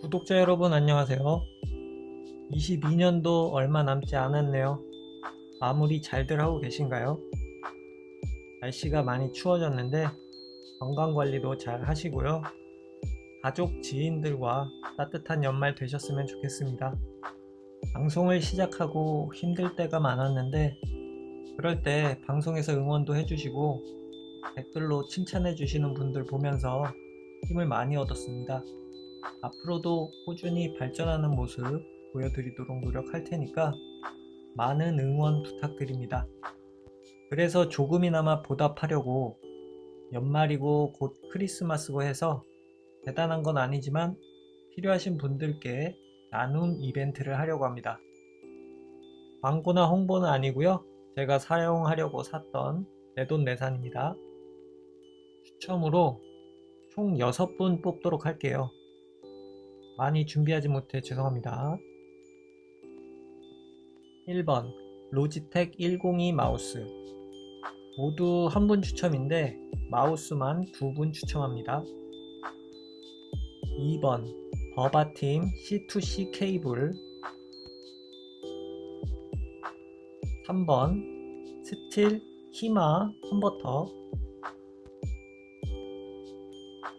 구독자 여러분 안녕하세요. 22년도 얼마 남지 않았네요. 마무리 잘들 하고 계신가요? 날씨가 많이 추워졌는데 건강 관리도 잘 하시고요. 가족, 지인들과 따뜻한 연말 되셨으면 좋겠습니다. 방송을 시작하고 힘들 때가 많았는데 그럴 때 방송에서 응원도 해주시고 댓글로 칭찬해 주시는 분들 보면서 힘을 많이 얻었습니다. 앞으로도 꾸준히 발전하는 모습 보여드리도록 노력할 테니까 많은 응원 부탁드립니다. 그래서 조금이나마 보답하려고 연말이고 곧 크리스마스고 해서 대단한 건 아니지만 필요하신 분들께 나눔 이벤트를 하려고 합니다. 광고나 홍보는 아니고요. 제가 사용하려고 샀던 내돈내산입니다. 추첨으로 총 6분 뽑도록 할게요. 많이 준비하지 못해 죄송합니다. 1번 로지텍 102 마우스 모두 한 분 추첨인데 마우스만 두 분 추첨합니다. 2번 버바팀 C2C 케이블 3번 스틸 히마 컨버터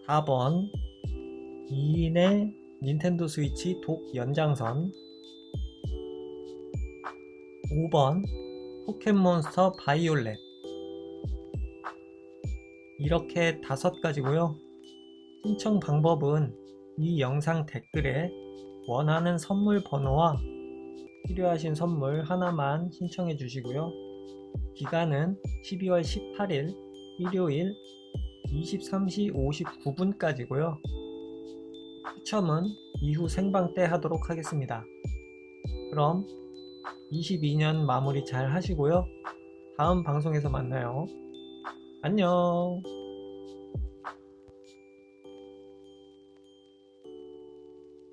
4번 2인의 닌텐도 스위치 독 연장선 5번 포켓몬스터 바이올렛 이렇게 다섯 가지고요. 신청 방법은 이 영상 댓글에 원하는 선물 번호와 필요하신 선물 하나만 신청해 주시고요. 기간은 12월 18일 일요일 23시 59분까지고요. 추첨은 이후 생방 때 하도록 하겠습니다. 그럼 22년 마무리 잘 하시고요. 다음 방송에서 만나요. 안녕.